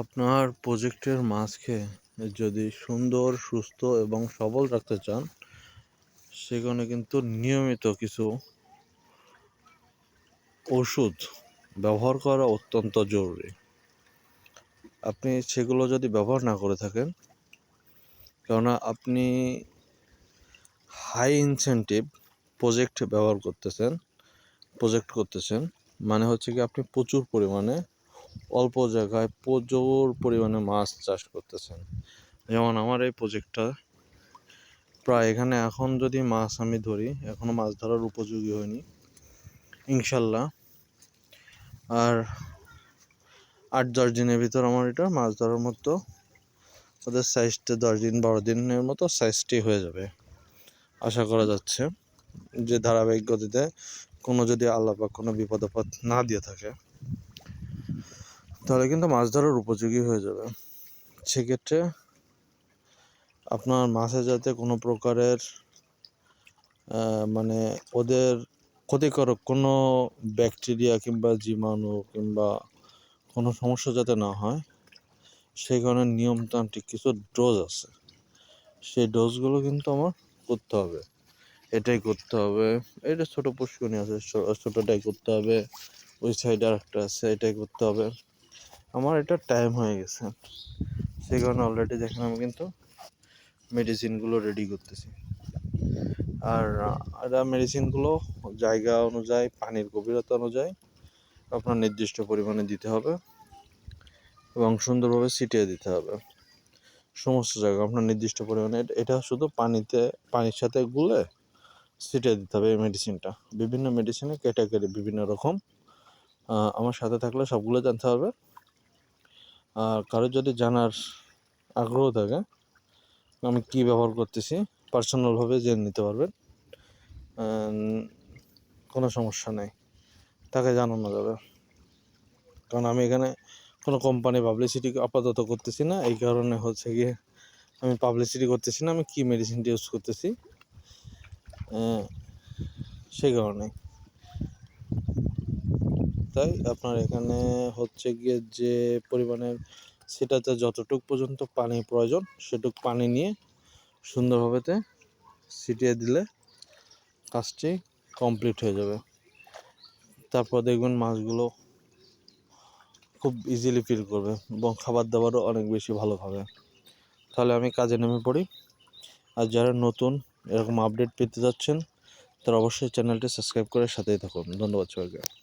আপনার প্রজেক্টের মাছকে যদি সুন্দর, সুস্থ এবং সবল রাখতে চান, সেখানে কিন্তু নিয়মিত কিছু ওষুধ ব্যবহার করা অত্যন্ত জরুরি। আপনি সেগুলো যদি ব্যবহার না করে থাকেন, কেননা আপনি হাই ইনসেন্টিভ প্রজেক্ট ব্যবহার করতেছেন প্রজেক্ট করতেছেন মানে হচ্ছে কি আপনি প্রচুর পরিমাণে অল্প জায়গায় প্রচুর পরিমাণে মাছ চাষ করতেছেন। যেমন আমার এই প্রজেক্টটা প্রায় এখানে এখন যদি মাছ আমি ধরি এখনও মাছ ধরার উপযোগী হয়নি, ইনশাল্লাহ। আর আট, দশ দিনের ভিতর আমার এটা মাছ ধরার মতো, ওদের সাইজটা দশ দিন, বারো দিনের মতো সাইজটি হয়ে যাবে, আশা করা যাচ্ছে। যে ধারাবাহিক গতিতে কোনো যদি আল্লাহ বা কোনো বিপদ আপদ না দিয়ে থাকে তাহলে কিন্তু মাছ ধরার উপযোগী হয়ে যাবে। সেক্ষেত্রে আপনার মাছে যাতে কোনো প্রকারের মানে ওদের ক্ষতিকারক কোনো ব্যাকটেরিয়া কিংবা জীবাণু কিংবা কোনো সমস্যা যাতে না হয়, সেই কারণে নিয়মতান্ত্রিক কিছু ডোজ আছে। সেই ডোজগুলো কিন্তু আমার করতে হবে। এটাই করতে হবে। এটা ছোটো পুষ্করণী আছে ছোটোটাই করতে হবে। ওই সাইডে আর একটা আছে, এটাই করতে হবে। আমার এটা টাইম হয়ে গেছে। সেই কারণে অলরেডি দেখেন আমি কিন্তু মেডিসিনগুলো রেডি করতেছি। আর এটা মেডিসিনগুলো জায়গা অনুযায়ী, পানির গভীরতা অনুযায়ী আপনার নির্দিষ্ট পরিমাণে দিতে হবে এবং সুন্দরভাবে ছিটিয়ে দিতে হবে। সমস্ত জায়গা আপনার নির্দিষ্ট পরিমাণে, এটা শুধু পানিতে, পানির সাথে গুলে ছিটিয়ে দিতে হবে এই মেডিসিনটা বিভিন্ন মেডিসিনের ক্যাটাগরি বিভিন্ন রকম আমার সাথে থাকলে সবগুলো জানতে হবে। আর কারোর যদি জানার আগ্রহ থাকে, আমি কি ব্যবহার করতেছি পার্সোনালভাবে জেনে নিতে পারবেন। কোনো সমস্যা নেই। তাকে জানানো যাবে। কারণ আমি এখানে কোনো কোম্পানি পাবলিসিটি আপাতত করতেছি না। এই কারণে হচ্ছে গিয়ে আমি পাবলিসিটি করতেছি না। আমি কী মেডিসিনটি ইউজ করতেছি? সেই কারণে তাই? আপনার এখানে হচ্ছে গিয়ে যে পরিমাণের সেটাতে যতটুক পর্যন্ত পানি প্রয়োজন, সেটুক পানি নিয়ে সুন্দরভাবেতে ছিটিয়ে দিলে কাজটি কমপ্লিট হয়ে যাবে। তারপর দেখবেন মাছগুলো খুব ইজিলি ফিল করবে এবং খাবার দাবারও অনেক বেশি ভালো খাবে। তাহলে আমি কাজে নেমে পড়ি। আর যারা নতুন এরকম আপডেট পেতে যাচ্ছেন, তারা অবশ্যই চ্যানেলটি সাবস্ক্রাইব করে সাথেই থাকুন। ধন্যবাদ সবাইকে।